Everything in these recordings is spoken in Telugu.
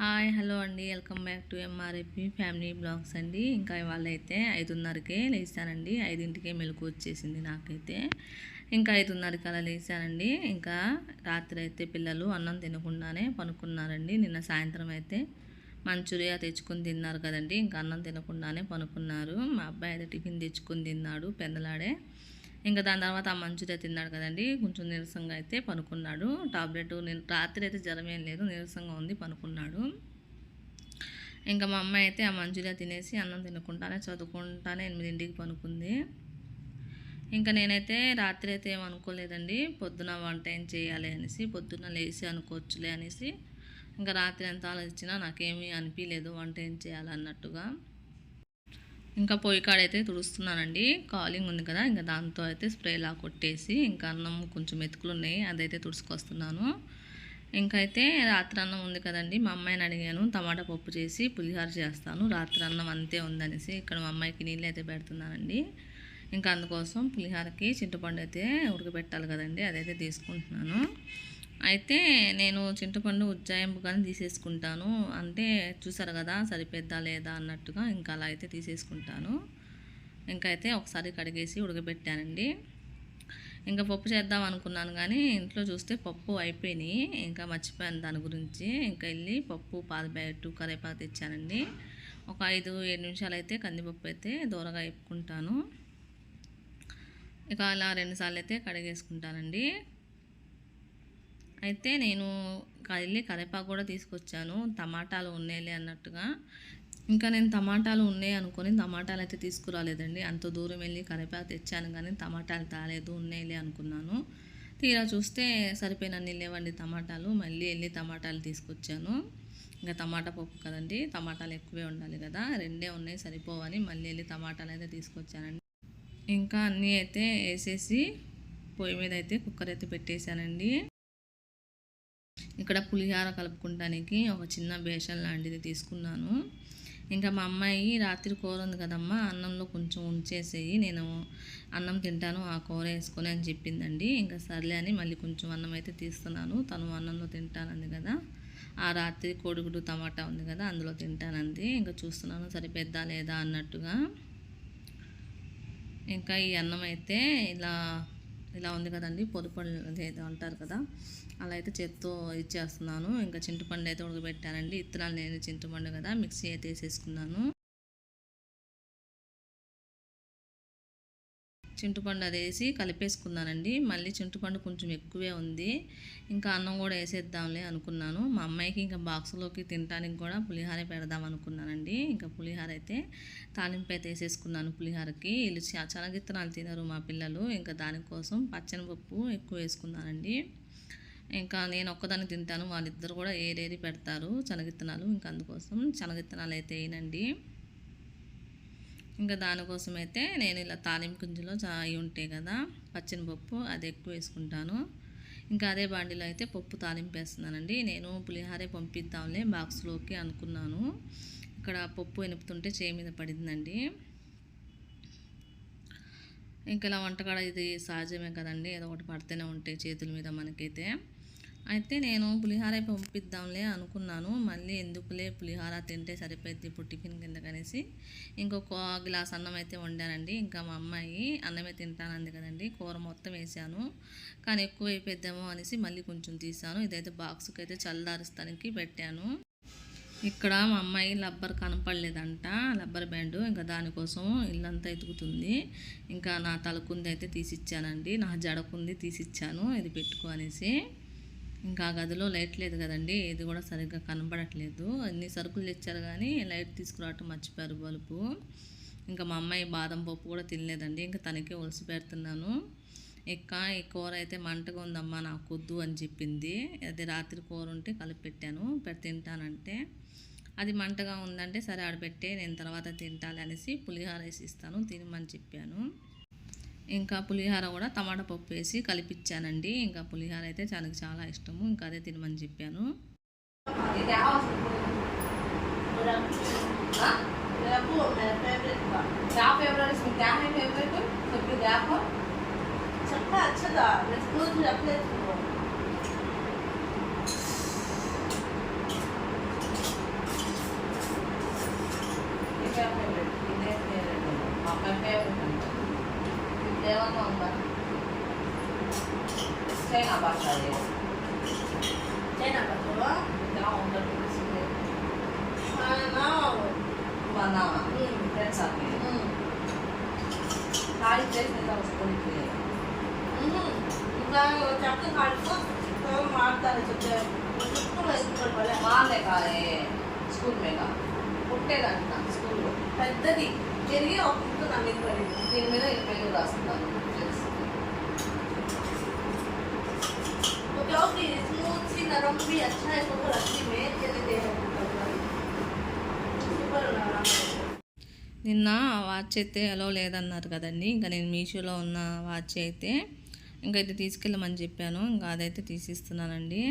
హాయ్ హలో అండి. Welcome back to MRAP family blogs అండి. ఇంకా ఇవాళ అయితే ఐదున్నరకే లేచానండి. ఐదింటికే మెలకు వచ్చేసింది నాకైతే. ఇంకా ఐదున్నరకి అలా లేచానండి. ఇంకా రాత్రి అయితే పిల్లలు అన్నం తినకుండానే పనుకున్నారండి. నిన్న సాయంత్రం అయితే మంచూరియా తెచ్చుకొని తిన్నారు కదండి. ఇంకా అన్నం తినకుండానే పనుకున్నారు. మా అబ్బాయి అయితే టిఫిన్ తెచ్చుకొని తిన్నాడు పెందలాడే. ఇంకా దాని తర్వాత ఆ మంచూరియా తిన్నాడు కదండి. కొంచెం నీరసంగా అయితే పనుకున్నాడు. టాబ్లెట్ నేను రాత్రి అయితే జ్వరం ఏం లేదు నీరసంగా ఉంది పనుకున్నాడు. ఇంకా మా అమ్మాయి అయితే ఆ మంచూరియా తినేసి అన్నం తినకుండానే చదువుకుంటానే ఎనిమిదింటికి పనుకుంది. ఇంకా నేనైతే రాత్రి అయితే ఏం అనుకోలేదండి. పొద్దున వంట ఏం చేయాలి అనేసి పొద్దున్న లేచి అనుకోవచ్చులే అనేసి ఇంకా రాత్రి ఎంత ఆలోచించినా నాకేమీ అనిపించలేదు వంట ఏం చేయాలన్నట్టుగా ఇంకా పొయ్యి కాడైతే తుడుస్తున్నానండి. కాలింగ్ ఉంది కదా ఇంకా దాంతో అయితే స్ప్రేలా కొట్టేసి ఇంకా అన్నం కొంచెం మెతుకులు ఉన్నాయి అదైతే తుడుచుకొస్తున్నాను. ఇంకా అయితే రాత్రి అన్నం ఉంది కదండి మా అమ్మాయిని అడిగాను టమాటా పప్పు చేసి పులిహోర చేస్తాను రాత్రి అన్నం అంతే ఉందనేసి ఇక్కడ మా అమ్మాయికి నీళ్ళు అయితే పెడుతున్నానండి. ఇంకా అందుకోసం పులిహోరకి చింతపండు అయితే ఉడకబెట్టాలి కదండి అదైతే తీసుకుంటున్నాను. అయితే నేను చింతపండు ఉజ్జాయింపు కానీ తీసేసుకుంటాను. అంటే చూసారు కదా సరిపోద్దా లేదా అన్నట్టుగా ఇంకా అలా అయితే తీసేసుకుంటాను. ఇంకా అయితే ఒకసారి కడిగేసి ఉడకబెట్టానండి. ఇంకా పప్పు చేద్దాం అనుకున్నాను కానీ ఇంట్లో చూస్తే పప్పు అయిపోయినాయి. ఇంకా మర్చిపోయాను దాని గురించి. ఇంకా వెళ్ళి పప్పు పాలబ్యాటు కరేపాకు తెచ్చానండి. ఒక ఐదు ఏడు నిమిషాలు అయితే కందిపప్పు అయితే దూరగా వేపుకుంటాను. ఇక అలా రెండుసార్లు అయితే కడిగేసుకుంటానండి. అయితే నేను వెళ్ళి కరివేపాకు కూడా తీసుకొచ్చాను. టమాటాలు ఉన్నాయిలే అన్నట్టుగా. ఇంకా నేను టమాటాలు ఉన్నాయి అనుకొని టమాటాలు అయితే తీసుకురాలేదండి. అంత దూరం వెళ్ళి కరివేపాకు తెచ్చాను కానీ టమాటాలు తాలేదు ఉన్నాయిలే అనుకున్నాను. తీరా చూస్తే సరిపోయినన్ని లేవండి టమాటాలు. మళ్ళీ వెళ్ళి టమాటాలు తీసుకొచ్చాను. ఇంకా టమాటా పప్పు కదండి టమాటాలు ఎక్కువే ఉండాలి కదా. రెండే ఉన్నాయి సరిపోవని మళ్ళీ వెళ్ళి టమాటాలు అయితే తీసుకొచ్చానండి. ఇంకా అన్నీ అయితే వేసేసి పొయ్యి మీద అయితే కుక్కర్ అయితే పెట్టేశానండి. ఇక్కడ పులిహార కలుపుకుంటానికి ఒక చిన్న బేషన్ లాంటిది తీసుకున్నాను. ఇంకా మా అమ్మాయి రాత్రి కూర ఉంది కదమ్మా అన్నంలో కొంచెం ఉంచేసేయి నేను అన్నం తింటాను ఆ కూర వేసుకొని అని చెప్పిందండి. ఇంకా సర్లే అని మళ్ళీ కొంచెం అన్నం అయితే తీస్తున్నాను. తను అన్నంలో తింటానంది కదా ఆ రాత్రి కోడిగుడ్డు టమాటా ఉంది కదా అందులో తింటానంది. ఇంకా చూస్తున్నాను సరిపెద్దా లేదా అన్నట్టుగా. ఇంకా ఈ అన్నం అయితే ఇలా ఇలా ఉంది కదండి పొడి అంటారు కదా. అలా అయితే చేత్తో ఇచ్చేస్తున్నాను. ఇంకా చింతపండు అయితే ఉడకబెట్టానండి. ఇత్తనాలు నేను చింతపండు కదా మిక్సీ అయితే వేసేసుకున్నాను. చింతపండు అది వేసి కలిపేసుకున్నానండి. మళ్ళీ చింతపండు కొంచెం ఎక్కువే ఉంది. ఇంకా అన్నం కూడా వేసేద్దాంలే అనుకున్నాను. మా అమ్మాయికి ఇంకా బాక్స్లోకి తినడానికి కూడా పులిహార పెడదాం అనుకున్నానండి. ఇంకా పులిహార అయితే తాలింపు అయితే వేసేసుకున్నాను పులిహారకి. వీళ్ళు శనగిత్తనాలు తినరు మా పిల్లలు. ఇంకా దానికోసం పచ్చని పప్పు ఎక్కువ వేసుకున్నానండి. ఇంకా నేను ఒక్కదాన్ని తింటాను. వాళ్ళిద్దరు కూడా ఏరేరి పెడతారు. శనగిత్తనాలు ఇంకా అందుకోసం శనగిత్తనాలు అయితే వేయనండి. ఇంకా దానికోసం అయితే నేను ఇలా తాలింపు గింజలో అవి ఉంటాయి కదా పచ్చనిపప్పు అది ఎక్కువ వేసుకుంటాను. ఇంకా అదే బాండిలో అయితే పప్పు తాలింపు వేస్తున్నానండి. నేను పులిహారే పంపిద్దాంలే బాక్స్లోకి అనుకున్నాను. ఇక్కడ పప్పు వెనుపుతుంటే చేయి మీద పడిందండి. ఇంకా ఇలా వంటకాడ ఇది సహజమే కదండి ఏదో ఒకటి పడితేనే ఉంటాయి చేతుల మీద మనకైతే. అయితే నేను పులిహార పంపిద్దాంలే అనుకున్నాను. మళ్ళీ ఎందుకులే పులిహార తింటే సరిపోద్ది ఇప్పుడు టిఫిన్ కింద కనేసి ఇంకొక గ్లాస్ అన్నం అయితే వండానండి. ఇంకా మా అమ్మాయి అన్నమే తింటానంది కదండి. కూర మొత్తం వేసాను. కానీ ఎక్కువ అయిపోద్దామో అనేసి మళ్ళీ కొంచెం తీసాను. ఇదైతే బాక్స్కి అయితే చల్లారుస్తానికి పెట్టాను. ఇక్కడ మా అమ్మాయి లబ్బర్ కనపడలేదంట. Rubber band. ఇంకా దానికోసం ఇల్లంతా ఎతుకుతుంది. ఇంకా నా తలకుంది అయితే తీసిచ్చానండి. నా జడకుంది తీసిచ్చాను. ఇది పెట్టుకో అనేసి. ఇంకా గదిలో లైట్ లేదు కదండి ఇది కూడా సరిగ్గా కనబడట్లేదు. అన్ని సరుకులు తెచ్చారు కానీ లైట్ తీసుకురావటం మర్చిపోయారు బల్బు. ఇంకా మా అమ్మాయి బాదం పప్పు కూడా తినలేదండి ఇంకా తనకే ఒలిసి పెడుతున్నాను. ఇక్క ఈ కూర అయితే మంటగా ఉందమ్మా నాకు వద్దు అని చెప్పింది. అది రాత్రి కూర ఉంటే కలిపి పెట్టాను తింటానంటే. అది మంటగా ఉందంటే సరే ఆడపెట్టే నేను తర్వాత తింటాలి అనేసి పులిహార వేసి ఇస్తాను తినమని చెప్పాను. ఇంకా పులిహార కూడా టమాటా పప్పు వేసి కలిపిచ్చానండి. ఇంకా పులిహార అయితే చాలా చాలా ఇష్టము. ఇంకా అదే తినమని చెప్పాను. చెప్పలేదు ఇంకేమన్నా ఉందా చైనా భాష అది చైనా పట్టుకో ఇంకా ఉండదు మన మన ఫ్రెండ్స్ అన్ని ఖాళీ చేసిన వస్తుంది ఇంకా చక్క కాడుకో మాట్లాడాలి చెప్తే స్కూల్ వేసుకోవాలి వాళ్ళే. వాళ్ళే కాదే స్కూల్ మీద పుట్టేదంట స్కూల్లో పెద్దది తిరిగి ఒక ముక్క నా మీద పడింది దీని మీద ఈ పేరు రాస్తున్నాను తెలుసు. क्योंकि स्मूथ सी नरम भी अच्छा है तो रस्सी में चले दे ऊपर लगा నిన్న ఆ వాచ్ అయితే ఎలా లేదన్నారు కదండి ఇంకా నేను మీషోలో ఉన్న వాచ్ అయితే ఇంకా ఇది తీసుకెళ్ళమని చెప్పాను ఇంకా అదైతే తీసిస్తున్నానండి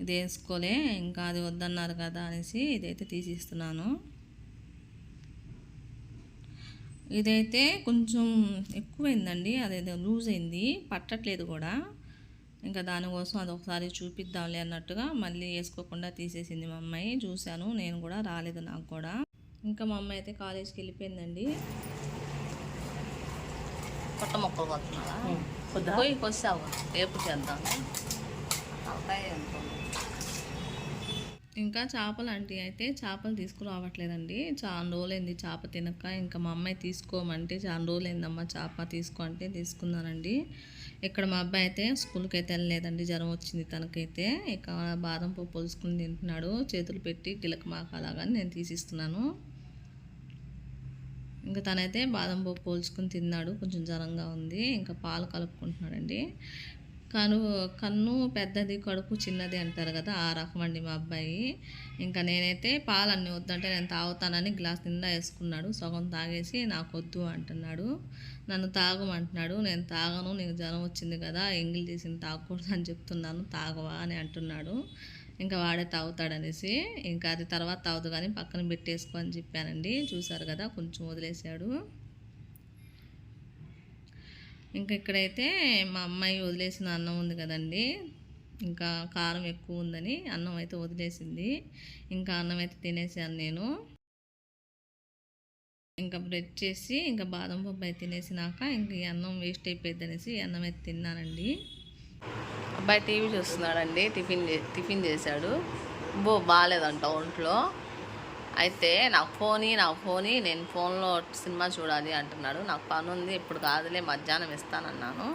ఇది వేసుకోలే ఇంకా అది వద్దన్నారు కదా అనేసి ఇదైతే తీసిస్తున్నాను ఇదైతే కొంచెం ఎక్కువైందండి అదేదో లూజ్ అయింది పట్టట్లేదు కూడా. ఇంకా దానికోసం అది ఒకసారి చూపిద్దాంలే అన్నట్టుగా మళ్ళీ వేసుకోకుండా తీసేసింది మా అమ్మాయి. చూశాను నేను కూడా రాలేదు నాకు కూడా. ఇంకా మా అమ్మాయి అయితే కాలేజ్కి వెళ్ళిపోయిందండి. పొట్ట మొక్కలు కొడుతున్నారా పోయి కొస్తావు? రేపు చేద్దాం. ఇంకా చేపలు అంటే అయితే చేపలు తీసుకురావట్లేదండి. చాలా రోజులైంది చేప తినక. ఇంకా మా అమ్మాయి తీసుకోమంటే చాలా రోజులైందమ్మా చేప తీసుకో అంటే తీసుకున్నానండి. ఇక్కడ మా అబ్బాయి అయితే స్కూల్కి అయితే వెళ్ళలేదండి. జ్వరం వచ్చింది తనకైతే. ఇక బాదం పప్పు పొలుసుకుని తింటున్నాడు. చేతులు పెట్టి గిలక మాకాలాగా నేను తీసిస్తున్నాను. ఇంకా తనైతే బాదం పప్పు పోల్చుకుని తిన్నాడు. కొంచెం జ్వరంగా ఉంది. ఇంకా పాలు కలుపుకుంటున్నాడండి. కను కన్ను పెద్దది కడుపు చిన్నది అంటారు కదా ఆ రకం అండి మా అబ్బాయి. ఇంకా నేనైతే పాలు వద్దంటే నేను తాగుతానని గ్లాస్ నిండా వేసుకున్నాడు. సగం తాగేసి నాకు వద్దు అంటున్నాడు. నన్ను తాగమంటున్నాడు. నేను తాగను నీకు జ్వరం వచ్చింది కదా ఎంగిల్ తీసింది తాగకూడదు అని చెప్తున్నాను తాగవా అని అంటున్నాడు. ఇంకా వాడే తాగుతాడనేసి. ఇంకా అది తర్వాత తాగుదు కానీ పక్కన పెట్టేసుకో అని చెప్పానండి. చూసారు కదా కొంచెం వదిలేశాడు. ఇంకా ఇక్కడైతే మా అమ్మాయి వదిలేసిన అన్నం ఉంది కదండి. ఇంకా కారం ఎక్కువ ఉందని అన్నం అయితే వదిలేసింది. ఇంకా అన్నం అయితే తినేసాను నేను. ఇంకా బ్రెడ్ చేసి ఇంకా బాదం పప్పు అయితే తినేసినాక ఇంకా ఈ అన్నం వేస్ట్ అయిపోయింది అనేసి అన్నం అయితే తిన్నానండి. అబ్బాయి టీవీ చూస్తున్నాడండి. టిఫిన్ టిఫిన్ చేశాడు. బో బాగాలేదంట ఒంట్లో. అయితే నాకు ఫోని నాకు ఫోని నేను ఫోన్లో సినిమా చూడాలి అంటున్నాడు. నాకు పని ఉంది ఇప్పుడు కాదులే మధ్యాహ్నం ఇస్తానన్నాను.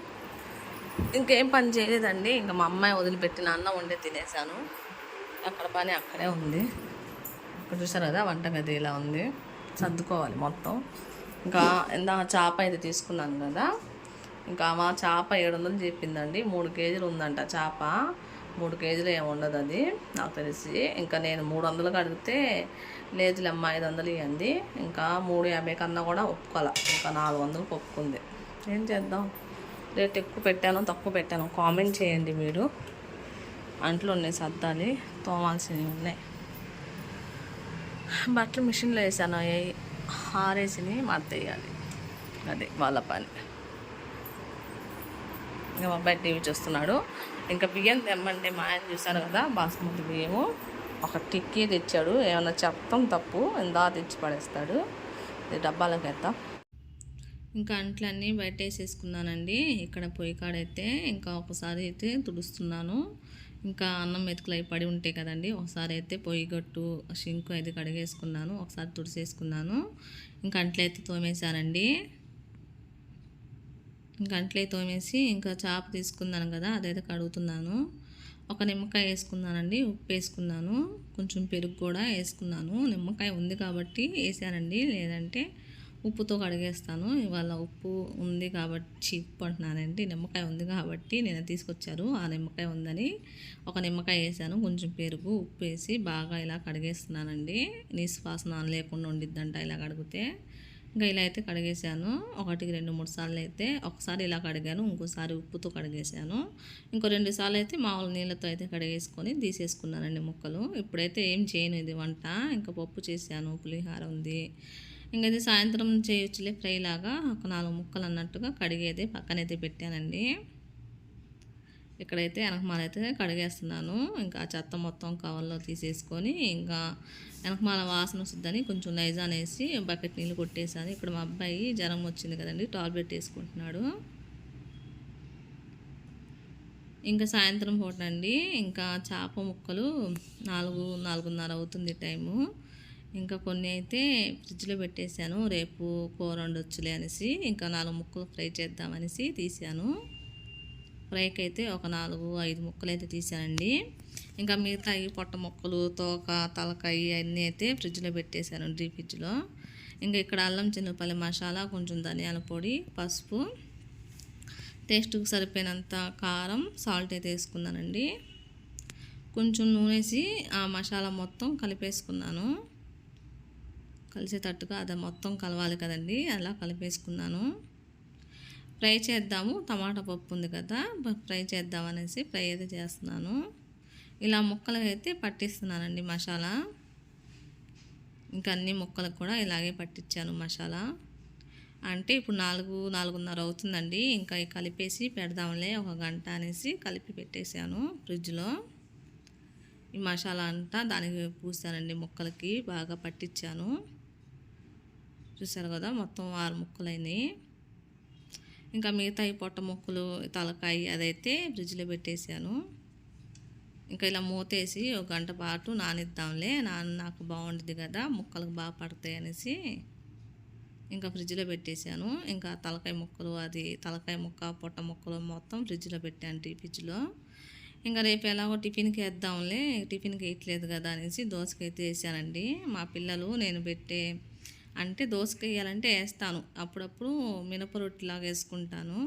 ఇంకేం పని చేయలేదండి. ఇంకా మా అమ్మాయి వదిలిపెట్టిన అన్నం వండే తినేసాను అక్కడ పని అక్కడే ఉంది. ఇక్కడ చూసారు కదా వంటగది ఇలా ఉంది. సర్దుకోవాలి మొత్తం. ఇంకా ఇందా చేప అయితే తీసుకున్నాను కదా. ఇంకా మా చేప ఏడు వందలు చెప్పిందండి మూడు కేజీలు ఉందంట చేప. మూడు కేజీలు ఏమి ఉండదు అది నాకు తెలిసి. ఇంకా నేను మూడు వందలకు అడిగితే లేదులేమ్మ ఐదు వందలు ఇవ్వండి ఇంకా మూడు యాభై కన్నా కూడా ఒప్పుకోవాలి. ఇంకా నాలుగు వందలకు ఒప్పుకుంది. ఏం చేద్దాం? రేట్ ఎక్కువ పెట్టాను తక్కువ పెట్టాను. కామెంట్ చేయండి మీరు. అంట్లు ఉన్నాయి సర్దాలి. తోమాల్సినవి ఉన్నాయి. బట్టలు మిషన్లో వేసాను ఆరేసినవి ఆరేసిని మడత అది వాళ్ళ పని. ఇంకా మా అబ్బాయి టీవీ చూస్తున్నాడు. ఇంకా బియ్యం తెమ్మంటే మా ఆయన చూశారు కదా బాస్మతి బియ్యము. ఒక టిక్కీ తెచ్చాడు. ఏమైనా చెప్తాం తప్పు ఇందా తెచ్చి పడేస్తాడు. ఇది డబ్బాలోకి వేద్దాం. ఇంకా అంట్లన్నీ బయట వేసేసుకున్నానండి ఇక్కడ పొయ్యి కాడైతే ఇంకా ఒకసారి అయితే తుడుస్తున్నాను. ఇంకా అన్నం మెతుకులు అవి పడి ఉంటాయి కదండి ఒకసారి అయితే పొయ్యి గట్టు షింకు అయితే కడిగేసుకున్నాను. ఒకసారి తుడిసేసుకున్నాను. ఇంకా అంట్లయితే తోమేశానండి. ఇంకా అంట్లే తోమేసి ఇంకా చాప తీసుకున్నాను కదా అదైతే కడుగుతున్నాను. ఒక నిమ్మకాయ వేసుకున్నానండి ఉప్పు వేసుకున్నాను కొంచెం పెరుగు కూడా వేసుకున్నాను. నిమ్మకాయ ఉంది కాబట్టి వేసానండి లేదంటే ఉప్పుతో కడిగేస్తాను. ఇవాళ ఉప్పు ఉంది కాబట్టి ఉప్పు అంటున్నానండి. నిమ్మకాయ ఉంది కాబట్టి నేను తీసుకొచ్చారు ఆ నిమ్మకాయ ఉందని ఒక నిమ్మకాయ వేసాను. కొంచెం పెరుగు ఉప్పు వేసి బాగా ఇలా కడిగేస్తున్నానండి. నిశ్వాసన లేకుండా ఉండిద్దంట ఇలా కడిగితే. ఇంకా ఇలా అయితే కడిగేసాను. ఒకటికి రెండు మూడు సార్లు అయితే ఒకసారి ఇలా కడిగాను ఇంకోసారి ఉప్పుతో కడిగేసాను. ఇంకో రెండు సార్లు అయితే మామూలు నీళ్ళతో అయితే కడిగేసుకొని తీసేసుకున్నానండి ముక్కలు. ఇప్పుడైతే ఏం చేయను ఇది వంట. ఇంకా పప్పు చేశాను పులిహార ఉంది. ఇంకా ఇది సాయంత్రం చేయొచ్చులే ఫ్రై లాగా ఒక నాలుగు ముక్కలు అన్నట్టుగా కడిగేది పక్కనైతే పెట్టానండి. ఇక్కడైతే వెనకమాల అయితే కడిగేస్తున్నాను. ఇంకా చెత్త మొత్తం కవర్లో తీసేసుకొని ఇంకా వెనకమాల వాసన వస్తుందని కొంచెం నైజాన్ వేసి బకెట్ నీళ్ళు కొట్టేసాను ఇక్కడ మా అబ్బాయి జ్వరం వచ్చింది కదండి టాబ్లెట్ వేసుకుంటున్నాడు. ఇంకా సాయంత్రం పూట అండి ఇంకా చేప ముక్కలు నాలుగు నాలుగున్నర అవుతుంది టైము. ఇంకా కొన్ని అయితే ఫ్రిడ్జ్లో పెట్టేశాను రేపు కూర వండొచ్చులే అనేసి ఇంకా నాలుగు ముక్కలు ఫ్రై చేద్దామనేసి తీసాను ఫ్రైకి అయితే ఒక నాలుగు ఐదు ముక్కలు అయితే తీసానండి ఇంకా మిగతా ఈ పొట్ట ముక్కలు తోక తలకాయ అన్నీ అయితే ఫ్రిడ్జ్లో పెట్టేశాను డీ ఫ్రిడ్జ్లో. ఇంకా ఇక్కడ అల్లం చిన్నపల్లి మసాలా కొంచెం ధనియాల పొడి పసుపు టేస్ట్కి సరిపోయినంత కారం సాల్ట్ అయితే వేసుకున్నానండి. కొంచెం నూనెసి ఆ మసాలా మొత్తం కలిపేసుకున్నాను. కలిసేటట్టుగా అది మొత్తం కలవాలి కదండి అలా కలిపేసుకున్నాను. ఫ్రై చేద్దాము. టమాటా పప్పు ఉంది కదా ఫ్రై చేద్దాం అనేసి ఫ్రై అయితే చేస్తున్నాను. ఇలా ముక్కలు అయితే పట్టిస్తున్నానండి మసాలా. ఇంకా అన్ని ముక్కలకు కూడా ఇలాగే పట్టించాను మసాలా. అంటే ఇప్పుడు నాలుగు నాలుగున్నర అవుతుందండి. ఇంకా కలిపేసి పెడదాంలే ఒక గంట అనేసి కలిపి పెట్టేశాను ఫ్రిడ్జ్లో. ఈ మసాలా అంతా దానికి పూసానండి ముక్కలకి బాగా పట్టించాను. చూసారు కదా మొత్తం ఆరు ముక్కలైనాయి. ఇంకా మిగతా ఈ పొట్ట ముక్కలు తలకాయ అదైతే ఫ్రిడ్జ్లో పెట్టేశాను ఇంకా ఇలా మూతేసి ఒక గంట పాటు నానిద్దాంలే. నాన్న నాకు బాగుంటుంది కదా ముక్కలకు బాగా పడతాయి అనేసి ఇంకా ఫ్రిడ్జ్లో పెట్టేశాను ఇంకా తలకాయ ముక్కలు అది తలకాయ ముక్క పొట్ట ముక్కలు మొత్తం ఫ్రిడ్జ్లో పెట్టాను టీ ఫ్రిడ్జ్లో. ఇంకా రేపు ఎలాగో టిఫిన్కి వేద్దాంలే టిఫిన్కి వేయట్లేదు కదా అనేసి దోసకైతే వేసానండి. మా పిల్లలు నేను పెట్టే అంటే దోసకాయ వేయాలంటే వేస్తాను. అప్పుడప్పుడు మినప రొట్టిలాగా వేసుకుంటాను.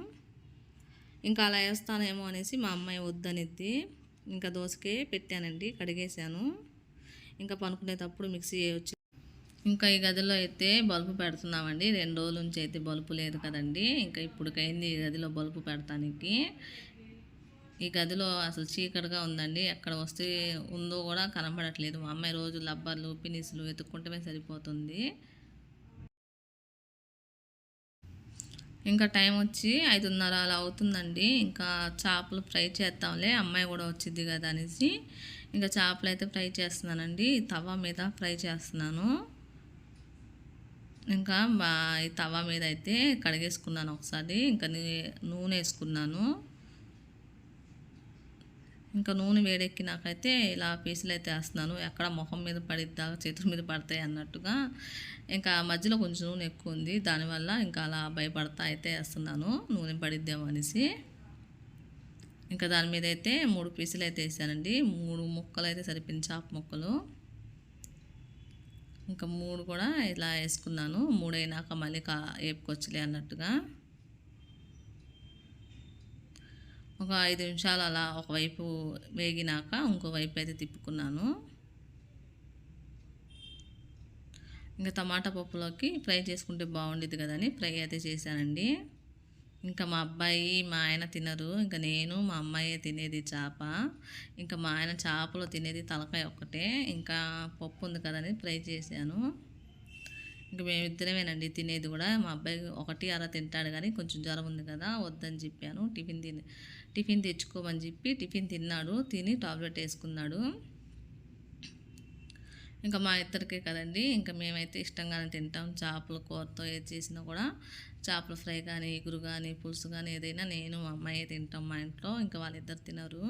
ఇంకా అలా వేస్తానేమో అనేసి మా అమ్మాయి వద్దనిద్ది ఇంకా దోసకే పెట్టానండి కడిగేశాను. ఇంకా పనుకునేటప్పుడు మిక్సీ వచ్చి ఇంకా ఈ గదిలో అయితే బల్బు పెడుతున్నామండి. రెండు రోజుల నుంచి అయితే బల్బు లేదు కదండి. ఇంకా ఇప్పుడుకైంది ఈ గదిలో బల్బు పెడతానికి. ఈ గదిలో అసలు చీకటిగా ఉందండి. ఎక్కడ వస్తే ఉందో కూడా కనబడట్లేదు. మా అమ్మాయి రోజు లబ్బర్లు పినిసులు వెతుక్కుంటమే సరిపోతుంది. ఇంకా టైం వచ్చి ఐదున్నర అలా అవుతుందండి. ఇంకా చేపలు ఫ్రై చేస్తాంలే అమ్మాయి కూడా వచ్చింది కదా అనేసి. ఇంకా చేపలు అయితే ఫ్రై చేస్తున్నానండి. తవా మీద ఫ్రై చేస్తున్నాను. ఇంకా బా ఈ తవా మీద అయితే కడిగేసుకున్నాను ఒకసారి. ఇంకా నూనె వేసుకున్నాను. ఇంకా నూనె వేడెక్కినాకైతే ఇలా పీసులు అయితే వేస్తున్నాను. ఎక్కడ మొహం మీద పడిద్దా చేతుల మీద పడతాయి అన్నట్టుగా. ఇంకా మధ్యలో కొంచెం నూనె ఎక్కువ ఉంది. దానివల్ల ఇంకా అలా భయపడతా అయితే వేస్తున్నాను. నూనె పడిద్దాం అనేసి. ఇంకా దాని మీద అయితే మూడు పీసులు అయితే వేసానండి. మూడు ముక్కలు అయితే సరిపోయింది చాప ముక్కలు. ఇంకా మూడు కూడా ఇలా వేసుకున్నాను. మూడు అయినాక మళ్ళీ కా ఏపుకొచ్చలే అన్నట్టుగా. ఒక ఐదు నిమిషాలు అలా ఒకవైపు వేగినాక ఇంకో వైపు అయితే తిప్పుకున్నాను. ఇంకా టమాటా పప్పులోకి ఫ్రై చేసుకుంటే బాగుండేది కదని ఫ్రై అయితే చేశానండి. ఇంకా మా అబ్బాయి మా ఆయన తినరు. ఇంకా నేను మా అమ్మాయి తినేది చేప. ఇంకా మా ఆయన చేపలో తినేది తలకాయ ఒక్కటే. ఇంకా పప్పు ఉంది కదని ఫ్రై చేశాను. ఇంకా మేమిద్దరమేనండి తినేది కూడా. మా అబ్బాయి ఒకటి అలా తింటాడు కానీ కొంచెం జ్వరం ఉంది కదా వద్దని చెప్పాను. టిఫిన్ తిని టిఫిన్ తెచ్చుకోమని చెప్పి టిఫిన్ తిన్నాడు. తిని టాబ్లెట్ వేసుకున్నాడు. ఇంకా మా ఇద్దరికే కదండి. ఇంకా మేమైతే ఇష్టంగానే తింటాం. చేపల కూరతో ఏది చేసినా కూడా చేపల ఫ్రై కానీ ఎగురు కానీ పులుసు కానీ ఏదైనా నేను మా అమ్మాయి తింటాం మా ఇంట్లో. ఇంకా వాళ్ళిద్దరు తినరు.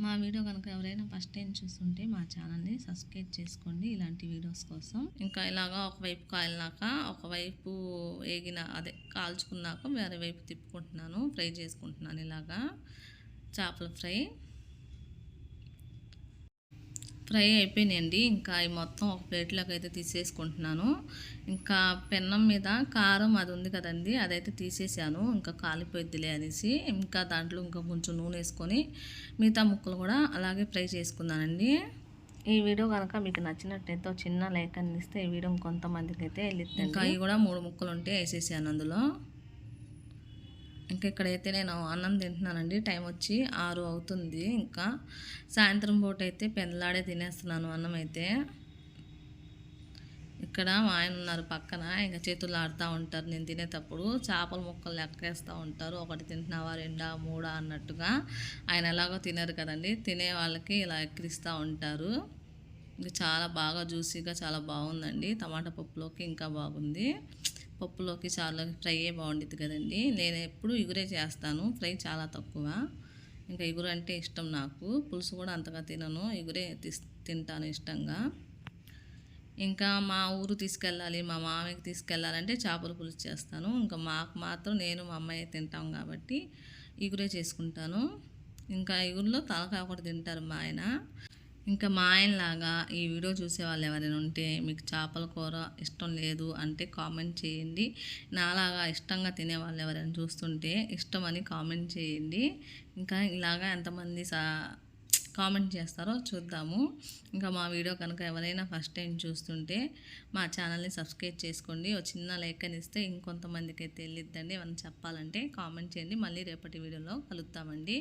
మా వీడియో కనుక ఎవరైనా ఫస్ట్ టైం చూస్తుంటే మా ఛానల్ని సబ్స్క్రైబ్ చేసుకోండి ఇలాంటి వీడియోస్ కోసం. ఇంకా ఇలాగా ఒకవైపు కాలినాక ఒకవైపు ఏగిన అదే కాల్చుకున్నాక వేరే వైపు తిప్పుకుంటున్నాను ఫ్రై చేసుకుంటున్నాను ఇలాగా చేపల ఫ్రై. ఫ్రై అయిపోయినాయండి. ఇంకా ఈ మొత్తం ఒక ప్లేట్లోకి అయితే తీసేసుకుంటున్నాను. ఇంకా పెన్నం మీద కారం అది ఉంది కదండి అదైతే తీసేసాను. ఇంకా కాలిపోయిద్దిలే అనేసి ఇంకా దాంట్లో ఇంకా కొంచెం నూనె వేసుకొని మిగతా ముక్కలు కూడా అలాగే ఫ్రై చేసుకున్నానండి. ఈ వీడియో కనుక మీకు నచ్చినట్టయితే చిన్న లైక్ అందిస్తే ఈ వీడియో కొంతమందికి అయితే వెళ్ళిద్ది ఇంకా అవి కూడా మూడు ముక్కలు ఉంటే వేసేసాను అందులో. ఇంకా ఇక్కడైతే నేను అన్నం తింటున్నానండి. టైం వచ్చి ఆరు అవుతుంది ఇంకా. సాయంత్రం పూట అయితే పెందలాడే తినేస్తున్నాను అన్నం అయితే. ఇక్కడ మా ఆయన ఉన్నారు పక్కన ఇంకా చేతులు ఆడుతూ ఉంటారు. నేను తినేటప్పుడు చేపల ముక్కలు లెక్కేస్తూ ఉంటారు. ఒకటి తింటున్నావా రెండా మూడా అన్నట్టుగా ఆయన ఎలాగో తినరు కదండి. తినే వాళ్ళకి ఇలా ఎక్కిరిస్తూ ఉంటారు. ఇది చాలా బాగా జ్యూసీగా చాలా బాగుందండి. టమాటా పప్పులోకి ఇంకా బాగుంది. పప్పులోకి చారులోకి ఫ్రై బాగుండిద్ది కదండి. నేను ఎప్పుడు ఇగురే చేస్తాను. ఫ్రై చాలా తక్కువ. ఇంకా ఇగురు అంటే ఇష్టం నాకు. పులుసు కూడా అంతగా తినను. ఇగురే తింటాను ఇష్టంగా. ఇంకా మా ఊరు తీసుకెళ్ళాలి మా మామయ్యకి తీసుకెళ్ళాలంటే చేపల పులుసు చేస్తాను. ఇంకా మాకు మాత్రం నేను మా అమ్మాయి తింటాం కాబట్టి ఇగురే చేసుకుంటాను. ఇంకా ఇగురులో తలకాయ ఒకటి తింటారు మా ఆయన. ఇంకా మా ఆయనలాగా ఈ వీడియో చూసే వాళ్ళు ఎవరైనా ఉంటే మీకు చేపల కూర ఇష్టం లేదు అంటే కామెంట్ చేయండి. నాలాగా ఇష్టంగా తినే వాళ్ళు ఎవరైనా చూస్తుంటే ఇష్టం అని కామెంట్ చేయండి. ఇంకా ఇలాగా ఎంతమంది సా కామెంట్ చేస్తారో చూద్దాము. ఇంకా మా వీడియో కనుక ఎవరైనా ఫస్ట్ టైం చూస్తుంటే మా ఛానల్ని సబ్స్క్రైబ్ చేసుకోండి. ఒక చిన్న లైక్ అని ఇస్తే ఇంకొంతమందికి అయితే ఏమైనా చెప్పాలంటే కామెంట్ చేయండి. మళ్ళీ రేపటి వీడియోలో కలుద్దామండి.